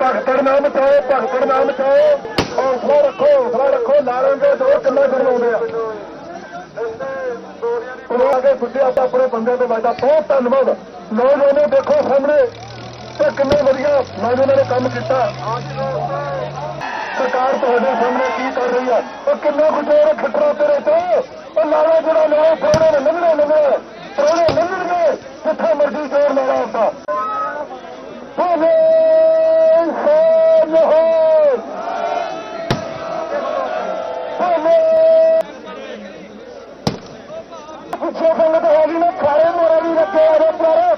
ਭਗਤੜ ਨਾ ਮਚਾਓ ਭਗਤੜ ਨਾ ਮਚਾਓ ਹੌਸਲਾ ਰੱਖੋ ਹੌਸਲਾ ਰੱਖੋ, ਨਾਰਾਂ ਦੇ ਦੋ ਕਿੰਨਾ ਕਰਵਾਉਂਦੇ ਆ। ਉਹ ਆ ਕੇ ਸੁੱਟਿਆ ਆਪਾਂ ਆਪਣੇ ਬੰਦਿਆਂ ਤੋਂ ਵਾਜਦਾ ਬਹੁਤ ਧੰਨਵਾਦ। ਨੌਜਵਾਨੋ, ਦੇਖੋ ਸਾਹਮਣੇ ਤੇ ਕਿੰਨੇ ਵਧੀਆ ਨੌਜਵਾਨਾਂ ਨੇ ਕੰਮ ਕੀਤਾ। ਸਰਕਾਰ ਤੁਹਾਡੇ ਸਾਹਮਣੇ ਕੀ ਕਰ ਰਹੀ ਹੈ ਉਹ ਕਿੰਨਾ ਕੁ ਜ਼ੋਰ ਖੱਟਰਾ ਤੇਰੇ ਤੇ ਉਹ ਲਾਲਾ ਜਿਹੜਾ ਲਾਲਾ ਪ੍ਰੋਣੇ ਨੇ, ਲੰਘਣੇ ਲੰਘਣੇ ਪ੍ਰੋਣੇ ਲੰਘਣਗੇ, ਜਿੱਥੇ ਮਰਜ਼ੀ ਜ਼ੋਰ ਲਾਲਾ ਹੁੰਦਾ। ਬੋਲੇ ਹੋ ਬੋਲੇ ਪਿੱਛੇ ਸੰਗਤ ਹੈਗੀ ਨਾ ਖਾਰੇ ਮੋਰੇ ਵੀ ਰੱਖੇ ਆ ਪਰ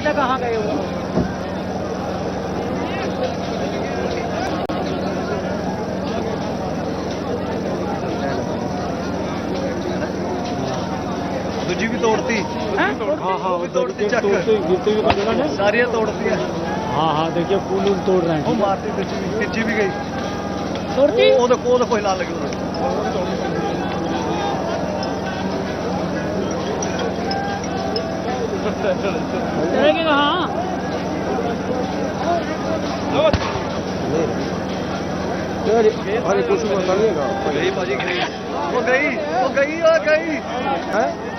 बेटा कहाँ गए वो दूजी भी तोड़ती हाँ? सारिया तोड़ती हाँ, हाँ, तो है। हाँ हाँ देखिए फूल उल तोड़ रहे हैं। वो मारती दूजी भी तीजी भी गई। तोड़ती? वो तो कोई ला लगे। चले गए हाँ अरे कुछ वो गई वो गई वो गई है